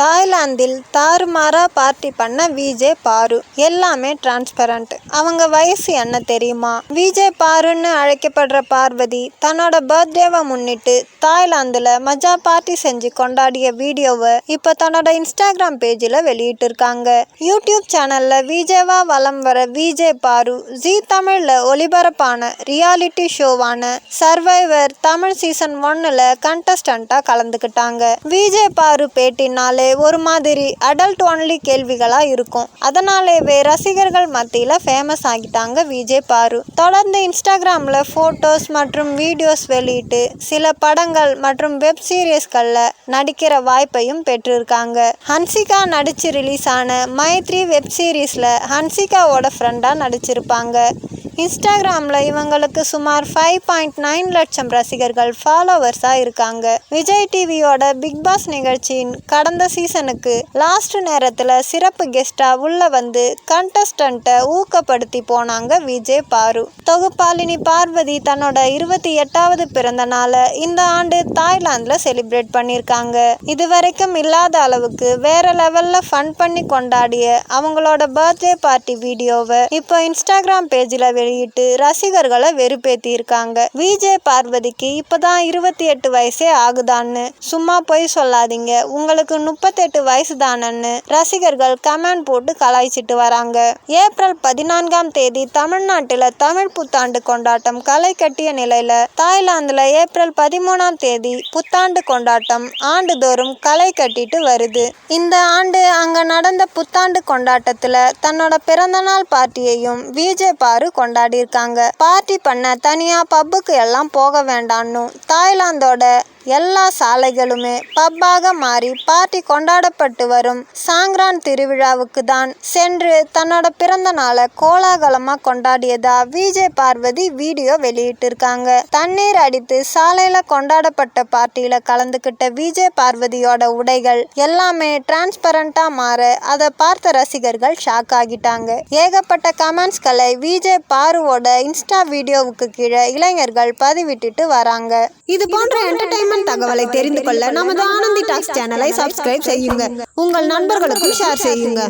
தாய்லாந்தில் தாறுமாறாக பார்ட்டி பண்ண விஜே பாரு. எல்லாமே டிரான்ஸ்பரண்ட் அவங்க வயசு என்ன தெரியுமா? விஜே பாருன்னு அழைக்கப்படுற பார்வதி தன்னோட பர்த்டேவை முன்னிட்டு தாய்லாந்தில் மஜா பார்ட்டி செஞ்சு கொண்டாடிய வீடியோவை இப்போ தன்னோட இன்ஸ்டாகிராம் பேஜில் வெளியிட்டிருக்காங்க. யூடியூப் சேனலில் விஜேவா வலம் வர விஜே பாரு ஜி தமிழில் ஒளிபரப்பான ரியாலிட்டி ஷோவான சர்வைவர் தமிழ் சீசன் ஒன்னில் கண்டஸ்டண்ட்டாக கலந்துக்கிட்டாங்க. விஜே பாரு பேட்டினாலே ஒரு மாதிரி அடல்ட் ஒன்லி கேள்விகளாக இருக்கும். அதனாலேவே ரசிகர்கள் மத்தியில் ஃபேமஸ் ஆகிட்டாங்க விஜே பாரு. தொடர்ந்து இன்ஸ்டாகிராமில் ஃபோட்டோஸ் மற்றும் வீடியோஸ் வெளியிட்டு சில படங்கள் மற்றும் வெப் சீரியஸ்களில் நடிக்கிற வாய்ப்பையும் பெற்றிருக்காங்க. ஹன்சிகா நடித்து ரிலீஸ் ஆன மைத்ரி வெப் சீரீஸில் ஹன்சிகாவோட ஃப்ரெண்டாக நடிச்சிருப்பாங்க. இன்ஸ்டாகிராமில் இவங்களுக்கு சுமார் ஃபைவ் பாயிண்ட் நைன் லட்சம் ரசிகர்கள் ஃபாலோவர்ஸாக இருக்காங்க. விஜய் டிவியோட பிக் பாஸ் நிகழ்ச்சியின் கடந்த சீசனுக்கு லாஸ்ட் நேரத்தில் சிறப்பு கெஸ்டாக உள்ள வந்து கண்டஸ்டண்ட்டை ஊக்கப்படுத்தி போனாங்க விஜய் பாரு. தொகுப்பாளினி பார்வதி தன்னோட இருபத்தி எட்டாவது பிறந்த நாளை இந்த ஆண்டு தாய்லாந்தில் செலிப்ரேட் பண்ணியிருக்காங்க இதுவரைக்கும் இல்லாத அளவுக்கு வேற லெவலில் ஃபன் பண்ணி கொண்டாடிய அவங்களோட பர்த்டே பார்ட்டி வீடியோவை இப்போ இன்ஸ்டாகிராம் பேஜில் வெளியிட்டு ரசிகர்களை வெறுப்பேத்தி இருக்காங்க விஜய் பார்வதிக்கு இப்பதான் இருபத்தி எட்டு வயசே ஆகுதான்னு சும்மா போய் சொல்லாதீங்க. உங்களுக்கு முப்பத்தெட்டு வயசு தானன்னு ரசிகர்கள் கமெண்ட் போட்டு கலாய்ச்சிட்டு வராங்க. ஏப்ரல் பதினான்காம் தேதி தமிழ்நாட்டில் தமிழ் புத்தாண்டு கொண்டாட்டம் களை கட்டிய நிலையில தாய்லாந்துல ஏப்ரல் பதிமூணாம் தேதி புத்தாண்டு கொண்டாட்டம் ஆண்டுதோறும் களை கட்டிட்டு வருது. இந்த ஆண்டு அங்க நடந்த புத்தாண்டு கொண்டாட்டத்துல தன்னோட பிறந்தநாள் பார்ட்டியையும் விஜய் பாரு கொண்டாடியிருக்காங்க. பார்ட்டி பண்ண தனியா பப்புக்கு எல்லாம் போக வேண்டான்னும். தாய்லாந்தோட எல்லா சாலைகளுமே பப்பாக மாறி பார்ட்டி கொண்டாடப்பட்டு வரும். சாங்ரான் திருவிழாவுக்கு தான் சென்று தன்னோட பிறந்த நாளை கோலாகலமா கொண்டாடியதா விஜய் பார்வதி வீடியோ வெளியிட்டிருக்காங்க. தண்ணீர் அடித்து சாலையில கொண்டாடப்பட்ட பார்ட்டியில கலந்துக்கிட்ட விஜய் பார்வதியோட உடைகள் எல்லாமே டிரான்ஸ்பரண்டா மாற அதை பார்த்த ரசிகர்கள் ஷாக் ஆகிட்டாங்க. ஏகப்பட்ட கமெண்ட்ஸ்களை விஜய் பாருவோட இன்ஸ்டா வீடியோவுக்கு கீழே இளைஞர்கள் பதிவிட்டுட்டு வராங்க. இது போன்ற என்டர்டைன்மெண்ட் தகவலை தெரிந்து கொள்ள நமது ஆனந்தி டாக்ஸ் சேனலை சப்ஸ்கிரைப் செய்யுங்க. உங்கள் நண்பர்களுக்கும் ஷேர் செய்யுங்க.